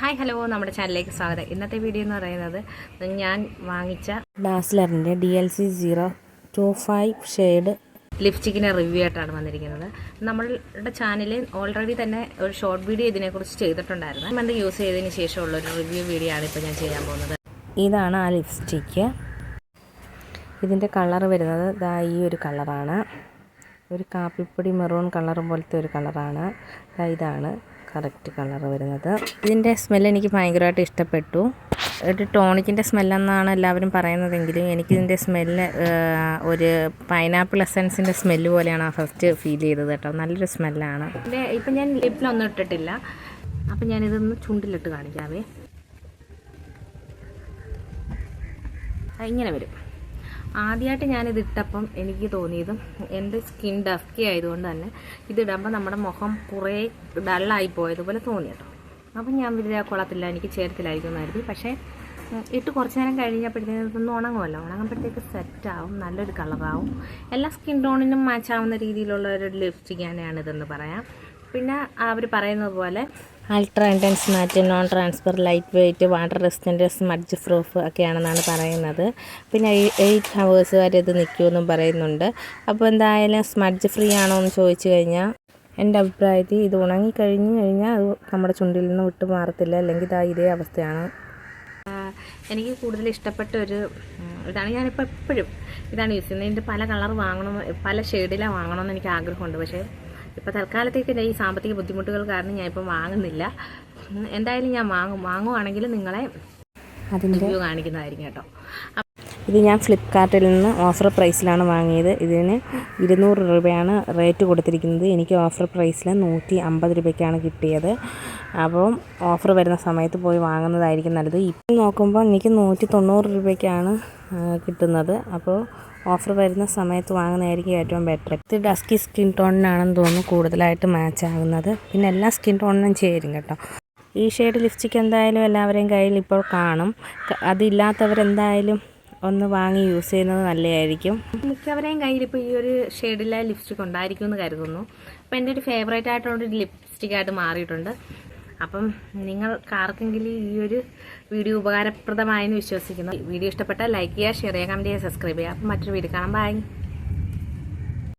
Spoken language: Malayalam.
ഹായ് ഹലോ നമ്മുടെ ചാനലിലേക്ക് സ്വാഗതം. ഇന്നത്തെ വീഡിയോ എന്ന് പറയുന്നത് ഞാൻ വാങ്ങിച്ച ഡാസ്ലറിന്റെ D L C zero two five shade ലിപ്സ്റ്റിക്കിന്റെ review ആയിട്ടാണ് വന്നിരിക്കുന്നത്. നമ്മളുടെ ചാനലിൽ ഓൾറെഡി തന്നെ ഒരു ഷോർട്ട് വീഡിയോ ഇതിനെക്കുറിച്ച് ചെയ്തിട്ടുണ്ടായിരുന്നു. മന്ത് യൂസ് ചെയ്തതിന് ശേഷമുള്ള ഒരു റിവ്യൂ വീഡിയോ ആണ് ഇപ്പോൾ ഞാൻ ചെയ്യാൻ പോകുന്നത്. ഇതാണ് ആ ലിപ്സ്റ്റിക്ക് ഇതിന്റെ കളർ വരുന്നത് ഇതാ ഈ ഒരു കളറാണ് ഒരു കാപ്പിപ്പൊടി മെറൂൺ കളർ പോലത്തെ ഒരു കളറാണ് ഇതാണ്. കറക്റ്റ് കളർ വരുന്നത്. ഇതിന്റെ സ്മെല്ല് എനിക്ക് ഭയങ്കരമായിട്ട് ഇഷ്ടപ്പെട്ടു. ഒരു ടോണിക്കിന്റെ സ്മെല്ലെന്നാണ് എല്ലാവരും പറയുന്നതെങ്കിലും എനിക്കിതിന്റെ സ്മെല്ല് ഒരു പൈനാപ്പിൾ എസൻസിന്റെ സ്മെല്ല് പോലെയാണ് ആ ഫസ്റ്റ് ഫീൽ ചെയ്തത് കേട്ടോ. നല്ലൊരു സ്മെല്ലാണ് ഇപ്പം ഞാൻ ലിപ്പിലൊന്നും ഇട്ടിട്ടില്ല. അപ്പം ഞാനിതൊന്ന് ചുണ്ടിലിട്ട് കാണിക്കാവേ. ഇങ്ങനെ വരും. ആദ്യമായിട്ട് ഞാനിത് ഇട്ടപ്പം എനിക്ക് തോന്നിയതും എന്റെ സ്കിൻ ഡസ്കി ആയതുകൊണ്ട് തന്നെ ഇതിടുമ്പോൾ നമ്മുടെ മുഖം കുറേ ഡള്ളായി പോയതുപോലെ തോന്നി കേട്ടോ അപ്പം ഞാൻ വലിയ കൊള്ളത്തില്ല എനിക്ക് ചേർത്തില്ലായിരിക്കും എന്നായിരുന്നു പക്ഷേ ഇട്ട് കുറച്ച് നേരം കഴിഞ്ഞപ്പോഴത്തേക്കും ഒന്ന് ഉണങ്ങുമല്ലോ. ഉണങ്ങുമ്പോഴത്തേക്ക് സെറ്റാവും നല്ലൊരു കളറാവും. എല്ലാ സ്കിൻ ടോണിനും മാച്ചാവുന്ന രീതിയിലുള്ള ഒരു ലിപ്സ്റ്റിക് തന്നെയാണ് ഇതെന്ന് പറയാം. പിന്നെ അവർ പറയുന്നത് പോലെ ultra intense matte non transfer light weight water resistant smudge proof ഒക്കെയാണെന്നാണ് പറയുന്നത്. പിന്നെ എയ്റ്റ് ഹവേഴ്സ് വരെ ഇത് നിൽക്കുമെന്നും പറയുന്നുണ്ട്. അപ്പോൾ എന്തായാലും സ്മഡ്ജ് ഫ്രീ ആണോ എന്ന് ചോദിച്ചു കഴിഞ്ഞാൽ എന്റെ അഭിപ്രായത്തിൽ ഇത് ഉണങ്ങി കഴിഞ്ഞു കഴിഞ്ഞാൽ അത് നമ്മുടെ ചുണ്ടിൽ നിന്ന് വിട്ടു മാറത്തില്ല. അല്ലെങ്കിൽ ഇതാ ഇതേ അവസ്ഥയാണ്. എനിക്ക് കൂടുതൽ ഇഷ്ടപ്പെട്ട ഒരു ഇതാണ് ഞാനിപ്പോൾ എപ്പോഴും ഇതാണ് യൂസ് ചെയ്യുന്നത്. ഇതിന്റെ പല കളർ വാങ്ങണം പല ഷെയ്ഡിലാണ് വാങ്ങണമെന്ന് എനിക്ക് ആഗ്രഹമുണ്ട്. പക്ഷേ ഇപ്പോൾ തൽക്കാലത്തേക്ക് എന്റെ ഈ സാമ്പത്തിക ബുദ്ധിമുട്ടുകൾ കാരണം ഞാൻ ഇപ്പം വാങ്ങുന്നില്ല. എന്തായാലും ഞാൻ വാങ്ങും. വാങ്ങുവാണെങ്കിൽ നിങ്ങളെ അതിന്റെ കാണിക്കുന്നതായിരിക്കും കേട്ടോ. ഇത് ഞാൻ ഫ്ലിപ്കാർട്ടിൽ നിന്ന് ഓഫർ പ്രൈസിലാണ് വാങ്ങിയത്. ഇതിന് ഇരുന്നൂറ് രൂപയാണ് റേറ്റ് കൊടുത്തിരിക്കുന്നത്. എനിക്ക് ഓഫർ പ്രൈസിൽ നൂറ്റി അമ്പത് രൂപയ്ക്കാണ് കിട്ടിയത്. അപ്പം ഓഫർ വരുന്ന സമയത്ത് പോയി വാങ്ങുന്നതായിരിക്കും നല്ലത്. ഇപ്പം നോക്കുമ്പോൾ എനിക്ക് നൂറ്റി തൊണ്ണൂറ് രൂപയ്ക്കാണ് കിട്ടുന്നത്. അപ്പോൾ ഓഫർ വരുന്ന സമയത്ത് വാങ്ങുന്നതായിരിക്കും ഏറ്റവും ബെറ്റർ ഇത് ഡസ്കി സ്കിൻ ടോണിനാണെന്ന് തോന്നുന്നു കൂടുതലായിട്ട് മാച്ച് ആകുന്നത്. പിന്നെ എല്ലാ സ്കിൻ ടോണിനും ചേരും കേട്ടോ. ഈ ഷെയ്ഡ് ലിപ്സ്റ്റിക് എന്തായാലും എല്ലാവരെയും കയ്യിൽ ഇപ്പോൾ കാണും. അതില്ലാത്തവരെന്തായാലും ഒന്ന് വാങ്ങി യൂസ് ചെയ്യുന്നത് നല്ലതായിരിക്കും. മിക്കവരെയും കയ്യിൽ ഇപ്പോൾ ഈ ഒരു ഷെയ്ഡിലെ ലിപ്സ്റ്റിക് ഉണ്ടായിരിക്കും എന്ന് കരുതുന്നു. അപ്പോൾ എന്റെ ഒരു ഫേവറേറ്റ് ആയിട്ടുള്ളൊരു ലിപ്സ്റ്റിക്കായിട്ട് മാറിയിട്ടുണ്ട്. അപ്പം നിങ്ങൾ ആർക്കെങ്കിലും ഈ ഒരു വീഡിയോ ഉപകാരപ്രദമായെന്ന് വിശ്വസിക്കുന്നു. വീഡിയോ ഇഷ്ടപ്പെട്ടാൽ ലൈക്ക് ചെയ്യുക ഷെയർ ചെയ്യുക കമന്റ് ചെയ്യുക സബ്സ്ക്രൈബ് ചെയ്യുക. അപ്പം മറ്റൊരു വീഡിയോ കാണാം. ബൈ.